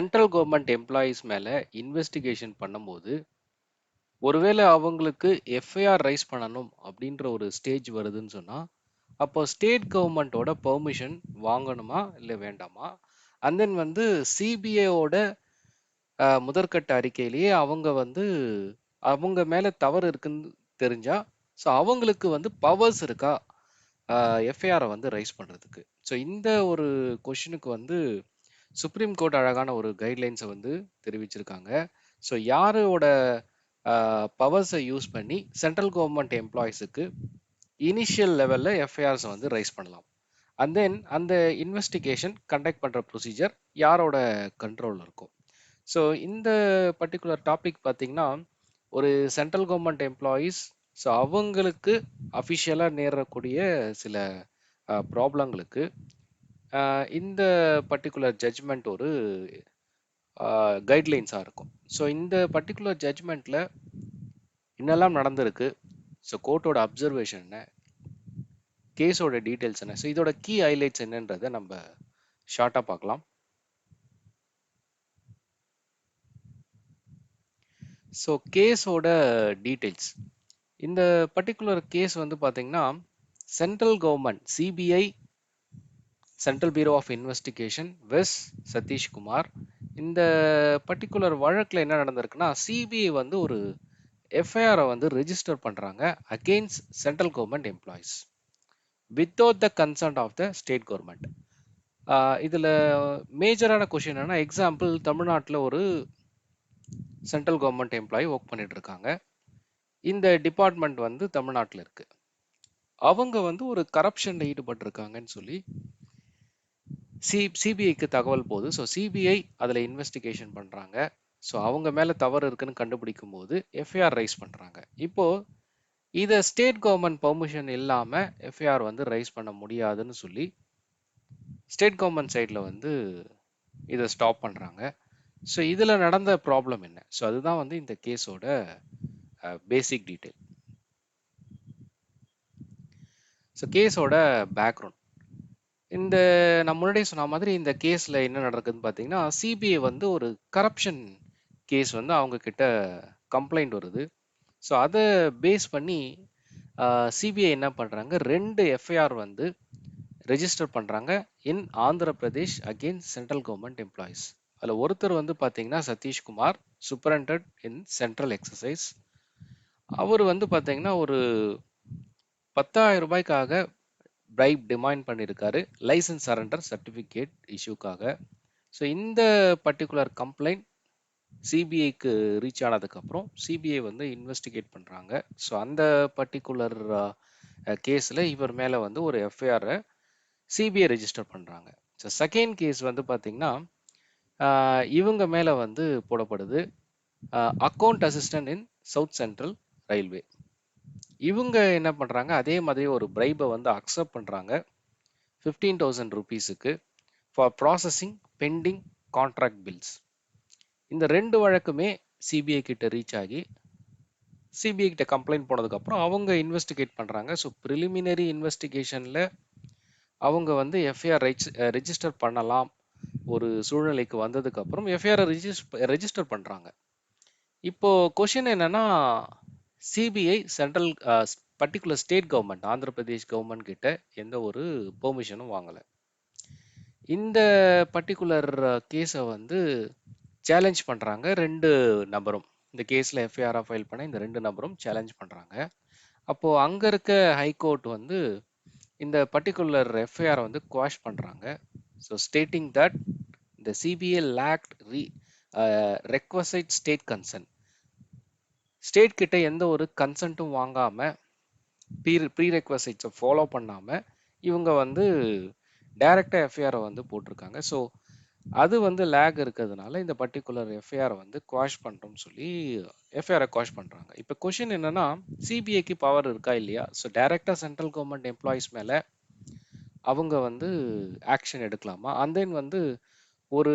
Central government employees மேலே investigation பண்ணும்போது ஒருவேளை அவங்களுக்கு எஃப்ஐஆர் ரைஸ் பண்ணணும் அப்படின்ற ஒரு ஸ்டேஜ் வருதுன்னு சொன்னால் அப்போ ஸ்டேட் கவர்மெண்ட்டோட பெர்மிஷன் வாங்கணுமா இல்லை வேண்டாமா? அண்ட் தென் வந்து சிபிஐயோட முதற்கட்ட அறிக்கையிலேயே அவங்க வந்து அவங்க மேலே தவறு இருக்குன்னு தெரிஞ்சா ஸோ அவங்களுக்கு வந்து பவர்ஸ் இருக்கா? எஃப்ஐஆரை வந்து ரைஸ் பண்ணுறதுக்கு ஸோ இந்த ஒரு கொஷினுக்கு வந்து சுப்ரீம் கோர்ட் அழகான ஒரு கைட்லைன்ஸை வந்து தெரிவிச்சிருக்காங்க. ஸோ யாரோட பவர்ஸை யூஸ் பண்ணி சென்ட்ரல் கவர்மெண்ட் எம்ப்ளாயிஸுக்கு இனிஷியல் லெவலில் எஃப்ஐஆர்ஸை வந்து ரைஸ் பண்ணலாம். அண்ட் தென் அந்த இன்வெஸ்டிகேஷன் கண்டக்ட் பண்ணுற ப்ரொசீஜர் யாரோட கண்ட்ரோலில் இருக்கும்? ஸோ இந்த பர்டிகுலர் டாபிக் பார்த்தீங்கன்னா ஒரு சென்ட்ரல் கவர்மெண்ட் எம்ப்ளாயீஸ் ஸோ அவங்களுக்கு அஃபிஷியலாக நேரக்கூடிய சில ப்ராப்ளங்களுக்கு இந்த பர்டிகுலர் ஜட்ஜ்மெண்ட் ஒரு கைட்லைன்ஸாக இருக்கும். ஸோ இந்த பர்டிகுலர் ஜட்ஜ்மெண்ட்டில் என்னெல்லாம் நடந்திருக்கு? ஸோ கோர்ட்டோட அப்சர்வேஷன் என்ன? கேஸோட டீட்டெயில்ஸ் என்ன? ஸோ இதோட கீ ஹைலைட்ஸ் என்னன்றதை நம்ம ஷார்ட்டாக பார்க்கலாம். ஸோ கேஸோட டீட்டெயில்ஸ் இந்த பர்டிகுலர் கேஸ் வந்து பார்த்திங்கன்னா central government CBI central bureau of investigation வெஸ் சதீஷ்குமார் இந்த பர்டிகுலர் வழக்கில் என்ன நடந்திருக்குன்னா சிபிஐ வந்து ஒரு எஃப்ஐஆரை வந்து ரெஜிஸ்டர் பண்ணுறாங்க against central government employees without the concerned of the state government இதில் மேஜரான கொஷின் என்னென்னா எக்ஸாம்பிள் தமிழ்நாட்டில் ஒரு சென்ட்ரல் கவர்மெண்ட் எம்ப்ளாயி ஒர்க் பண்ணிட்டு இருக்காங்க. இந்த டிபார்ட்மெண்ட் வந்து தமிழ்நாட்டில் இருக்குது அவங்க வந்து ஒரு கரப்ஷனில் ஈடுபட்டிருக்காங்கன்னு சொல்லி சி சிபிஐக்கு தகவல் போகுது ஸோ சிபிஐ அதில் இன்வெஸ்டிகேஷன் பண்ணுறாங்க ஸோ அவங்க மேலே தவறு இருக்குன்னு கண்டுபிடிக்கும் போது எஃப்ஐஆர் ரைஸ் பண்ணுறாங்க இப்போது இதை ஸ்டேட் கவர்மெண்ட் பர்மிஷன் இல்லாமல் எஃப்ஐஆர் வந்து ரைஸ் பண்ண முடியாதுன்னு சொல்லி ஸ்டேட் கவர்மெண்ட் சைடில் வந்து இதை ஸ்டாப் பண்ணுறாங்க ஸோ இதில் நடந்த ப்ராப்ளம் என்ன? ஸோ அதுதான் வந்து இந்த கேஸோட பேசிக் டீட்டெயில் ஸோ கேஸோட பேக்ரவுண்ட் இந்த நான் முன்னாடியே சொன்ன மாதிரி இந்த கேஸில் என்ன நடக்குதுன்னு பார்த்தீங்கன்னா சிபிஐ வந்து ஒரு கரப்ஷன் கேஸ் வந்து அவங்க கிட்ட கம்ப்ளைண்ட் வருது. ஸோ அதை பேஸ் பண்ணி சிபிஐ என்ன பண்ணுறாங்க ரெண்டு எஃப்ஐஆர் வந்து ரெஜிஸ்டர் பண்ணுறாங்க in Andhra Pradesh against central government employees அதில் ஒருத்தர் வந்து பார்த்தீங்கன்னா Satishkumar superintendent in central excise அவர் வந்து பார்த்தீங்கன்னா ஒரு பத்தாயிரம் ரூபாய்க்காக பிரைப் டிமாண்ட் பண்ணியிருக்காரு லைசன்ஸ் சரண்டர் சர்டிஃபிகேட் இஷ்யூக்காக ஸோ இந்த பர்டிகுலர் கம்ப்ளைண்ட் சிபிஐக்கு ரீச் ஆனதுக்கப்புறம் சிபிஐ வந்து இன்வெஸ்டிகேட் பண்ணுறாங்க ஸோ அந்த பர்டிகுலர் கேஸில் இவர் மேலே வந்து ஒரு எஃப்ஐஆரை சிபிஐ ரெஜிஸ்டர் பண்ணுறாங்க ஸோ செகண்ட் கேஸ் வந்து பார்த்திங்கன்னா இவங்க மேலே வந்து போடப்படுது account assistant in south central railway இவங்க என்ன பண்ணுறாங்க அதே மாதிரி ஒரு பிரைபை வந்து அக்செப்ட் பண்ணுறாங்க fifteen thousand ருபீஸுக்கு for processing pending contract bills இந்த ரெண்டு வழக்குமே சிபிஐ கிட்ட ரீச் ஆகி சிபிஐ கிட்ட கம்ப்ளைண்ட் போனதுக்கப்புறம் அவங்க இன்வெஸ்டிகேட் பண்ணுறாங்க ஸோ ப்ரிலிமினரி இன்வெஸ்டிகேஷனில் அவங்க வந்து எஃப்ஐஆர் ரெஜிஸ்டர் பண்ணலாம். ஒரு சூழ்நிலைக்கு வந்ததுக்கப்புறம் எஃப்ஐஆர் ரெஜிஸ்டர் ரெஜிஸ்டர் பண்ணுறாங்க இப்போ கொஷின் என்னன்னா CBI central particular state government Andhra Pradesh government கிட்ட எந்த ஒரு பெர்மிஷனும் வாங்கலை. இந்த பர்டிகுலர் கேஸை uh, வந்து சேலஞ்ச் பண்ணுறாங்க ரெண்டு நபரும். இந்த கேஸில் எஃப்ஐஆராக ஃபைல் பண்ண இந்த ரெண்டு நபரும் சேலஞ்ச் பண்ணுறாங்க அப்போது அங்கே இருக்க ஹைகோர்ட் வந்து இந்த பர்டிகுலர் எஃப்ஐஆரை வந்து குவாஷ் பண்ணுறாங்க ஸோ ஸ்டேட்டிங் தட் இந்த CBI lacked prerequisite state consent state கிட்ட எந்த ஒரு கன்சென்ட்டும் வாங்காம ப்ரீ ப்ரீ ரெக்வசைட்ஸை ஃபாலோ பண்ணாமல் இவங்க வந்து டைரெக்டாக எஃப்ஐஆரை வந்து போட்டிருக்காங்க. ஸோ அது வந்து லேக் இருக்கிறதுனால இந்த பர்டிகுலர் எஃப்ஐஆரை வந்து குவாஷ் பண்ணுறோம்னு சொல்லி எஃப்ஐஆரை குவாஷ் பண்ணுறாங்க இப்போ கொஷின் என்னன்னா சிபிஐக்கு பவர் இருக்கா இல்லையா? ஸோ டைரெக்டாக சென்ட்ரல் கவர்மெண்ட் எம்ப்ளாயீஸ் மேலே அவங்க வந்து ஆக்ஷன் எடுக்கலாமா? அண்ட் தென் வந்து ஒரு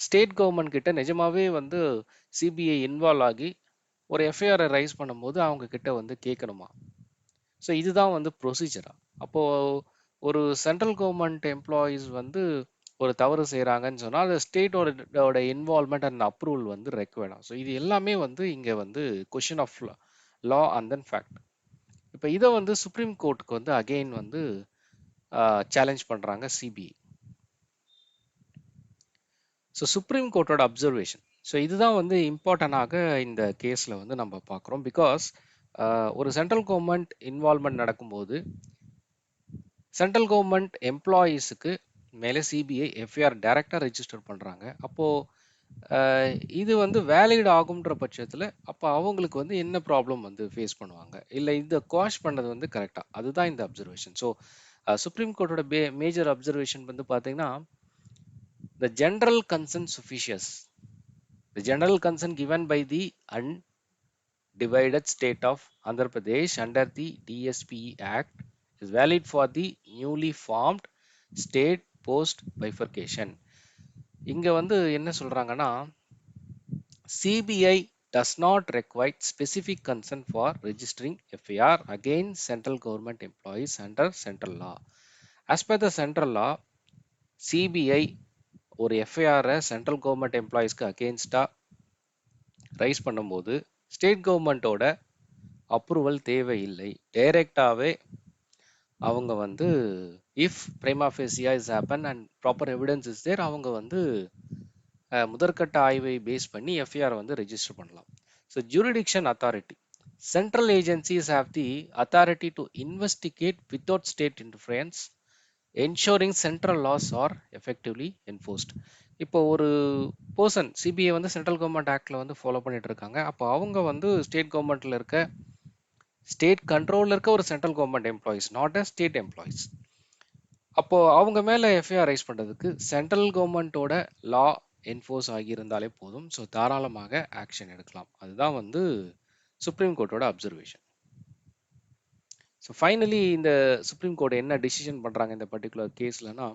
ஸ்டேட் கவர்மெண்ட் கிட்ட நிஜமாவே வந்து சிபிஐ இன்வால்வ் ஆகி ஒரு எஃப்ஐஆரை ரைஸ் பண்ணும்போது அவங்க கிட்ட வந்து கேட்கணுமா ஸோ இதுதான் வந்து ப்ரொசீஜரா அப்போது ஒரு சென்ட்ரல் கவர்மெண்ட் எம்ப்ளாயீஸ் வந்து ஒரு தவறு செய்கிறாங்கன்னு சொன்னால் அது ஸ்டேட்டோட இன்வால்மெண்ட் அண்ட் அப்ரூவல் வந்து ரெக்வயர்டாக ஸோ இது எல்லாமே வந்து இங்கே வந்து question of law and then fact இப்போ இதை வந்து சுப்ரீம் கோர்ட்டுக்கு வந்து அகெயின் வந்து சேலஞ்ச் பண்ணுறாங்க சிபிஐ. ஸோ சுப்ரீம் கோர்ட்டோட அப்சர்வேஷன் ஸோ இதுதான் வந்து இம்பார்ட்டனாக இந்த கேஸில் வந்து நம்ம பார்க்குறோம். பிகாஸ் ஒரு சென்ட்ரல் கவர்மெண்ட் இன்வால்மெண்ட் நடக்கும்போது சென்ட்ரல் கவர்மெண்ட் எம்ப்ளாயீஸுக்கு மேலே சிபிஐ எஃப்ஐஆர் டைரக்டாக ரெஜிஸ்டர் பண்ணுறாங்க அப்போது இது வந்து வேலிட் ஆகுன்ற பட்சத்தில் அப்போ அவங்களுக்கு வந்து என்ன ப்ராப்ளம் வந்து ஃபேஸ் பண்ணுவாங்க? இல்லை இந்த குவாஷ் பண்ணது வந்து கரெக்டாக அதுதான் இந்த அப்சர்வேஷன் ஸோ சுப்ரீம் கோர்ட்டோட பே மேஜர் அப்சர்வேஷன் வந்து பார்த்தீங்கன்னா The general concern suspicious the general concern given by the undivided state of Andhra Pradesh under the DSPE Act is valid for the newly formed state post bifurcation. இங்க வந்து என்ன சொல்றாங்கன்னா CBI does not require specific consent for registering FIR against central government employees under central law. As per the central law, CBI ஒரு எஃப்ஐஆரை central government எம்ப்ளாயீஸ்க்கு அகேன்ஸ்டாக rice பண்ணும்போது state கவர்மெண்ட்டோட approval தேவையில்லை. டைரெக்டாகவே அவங்க வந்து if prima facie is happen and proper evidence is there அவங்க வந்து முதற்கட்ட ஆய்வை பேஸ் பண்ணி எஃப்ஐஆர் வந்து ரெஜிஸ்டர் பண்ணலாம். So jurisdiction authority central agencies have the authority to investigate without state influence ensuring central laws are effectively enforced இப்போ ஒரு person CBI வந்து சென்ட்ரல் கவர்மெண்ட் ஆக்டில் வந்து ஃபாலோ பண்ணிட்டு இருக்காங்க. அப்போ அவங்க வந்து ஸ்டேட் கவர்மெண்ட்டில் இருக்க ஸ்டேட் கண்ட்ரோலில் இருக்க ஒரு central government employees not a state employees அப்போது அவங்க மேலே எஃப்ஐஆர் ரைஸ் பண்ணுறதுக்கு சென்ட்ரல் கவர்மெண்ட்டோட லா என்ஃபோர்ஸ் ஆகியிருந்தாலே போதும். ஸோ தாராளமாக ஆக்ஷன் எடுக்கலாம். அதுதான் வந்து சுப்ரீம் கோர்ட்டோட அப்சர்வேஷன் ஸோ ஃபைனலி இந்த சுப்ரீம் கோர்ட் என்ன டிசிஷன் பண்ணுறாங்க இந்த பர்டிகுலர் கேஸ்லனா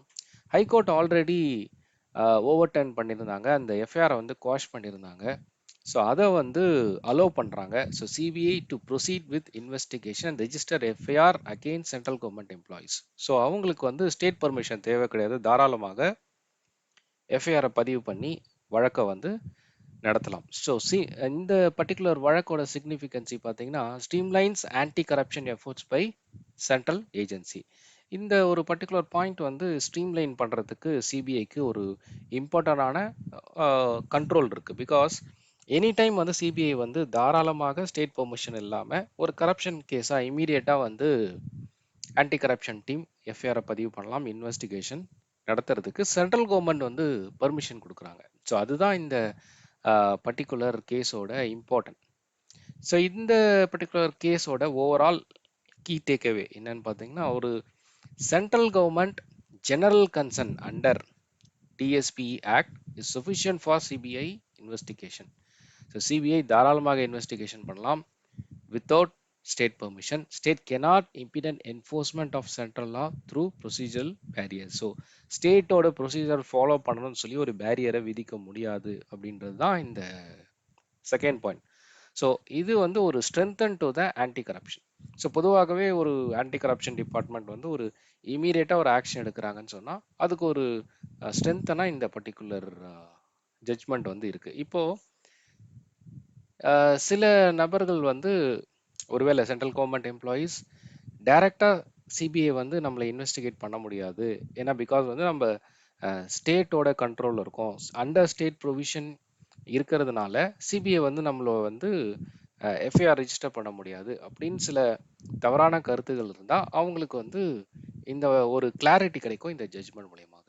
ஹைகோர்ட் ஆல்ரெடி ஓவர் டர்ன் பண்ணியிருந்தாங்க. அந்த எஃப்ஐஆரை வந்து குவாஷ் பண்ணியிருந்தாங்க. ஸோ அதை வந்து அலோவ் பண்ணுறாங்க so CBI to proceed with investigation register FIR again central government employees so அவங்களுக்கு வந்து ஸ்டேட் பர்மிஷன் தேவை கிடையாது. தாராளமாக எஃப்ஐஆரை பதிவு பண்ணி வழக்கை வந்து நடத்தலாம். ஸோ சி இந்த பர்டிகுலர் வழக்கோட சிக்னிஃபிகன்சி பார்த்தீங்கன்னா streamlines anti corruption efforts by central agency இந்த ஒரு பர்டிகுலர் பாயிண்ட் வந்து ஸ்ட்ரீம்லைன் பண்ணுறதுக்கு சிபிஐக்கு ஒரு இம்பார்ட்டண்டான கண்ட்ரோல் இருக்குது பிகாஸ் எனி டைம் வந்து சிபிஐ வந்து தாராளமாக ஸ்டேட் பெர்மிஷன் இல்லாமல் ஒரு கரப்ஷன் கேஸாக இமீடியட்டாக வந்து ஆன்டி கரப்ஷன் டீம் எஃப்ஐஆரை பதிவு பண்ணலாம் இன்வெஸ்டிகேஷன் நடத்துறதுக்கு சென்ட்ரல் கவர்மெண்ட் வந்து பர்மிஷன் கொடுக்குறாங்க. ஸோ அதுதான் இந்த பர்டிகுலர் கேஸோட இம்பார்ட்டன்ட் ஸோ இந்த பர்டிகுலர் கேஸோட ஓவரால் கீ டேக்அவே என்னன்னு பார்த்தீங்கன்னா ஒரு central government general consent under DSP act is sufficient for CBI investigation so CBI தாராளமாக இன்வெஸ்டிகேஷன் பண்ணலாம். Without state permission state cannot impede enforcement of central law through procedural barrier so ஸ்டேட்டோட procedure follow பண்ணணும்னு சொல்லி ஒரு பேரியரை விதிக்க முடியாது அப்படின்றது தான் இந்த செகண்ட் பாயிண்ட் ஸோ இது வந்து ஒரு strengthen to the anti corruption so பொதுவாகவே ஒரு ஆன்டி கரப்ஷன் டிபார்ட்மெண்ட் வந்து ஒரு இமீடியட்டாக ஒரு ஆக்ஷன் எடுக்கிறாங்கன்னு சொன்னால் அதுக்கு ஒரு ஸ்ட்ரென்த்தனாக இந்த பர்டிகுலர் ஜட்ஜ்மெண்ட் வந்து இருக்குது இப்போது சில நபர்கள் வந்து ஒருவேளை சென்ட்ரல் கவர்மெண்ட் எம்ப்ளாயீஸ் டைரக்டாக சிபிஐ வந்து நம்மளை இன்வெஸ்டிகேட் பண்ண முடியாது. ஏன்னா பிகாஸ் வந்து நம்ம ஸ்டேட்டோட கண்ட்ரோலில் இருக்கோம். அண்டர் ஸ்டேட் ப்ரொவிஷன் இருக்கிறதுனால சிபிஐ வந்து நம்மள வந்து எஃப்ஐஆர் ரிஜிஸ்டர் பண்ண முடியாது. அப்படின்னு சில தவறான கருத்துகள் இருந்தால் அவங்களுக்கு வந்து இந்த ஒரு கிளாரிட்டி கிடைக்கும் இந்த ஜட்ஜ்மெண்ட் மூலியமாக.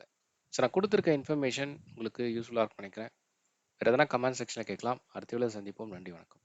ஸோ நான் கொடுத்துருக்க இன்ஃபர்மேஷன் உங்களுக்கு யூஸ்ஃபுல்லாக இருக்கும் நினைக்கிறேன். வேறு எதனா கமெண்ட் செக்ஷனில் கேட்கலாம். அடுத்த வேளை சந்திப்போம். நன்றி வணக்கம்.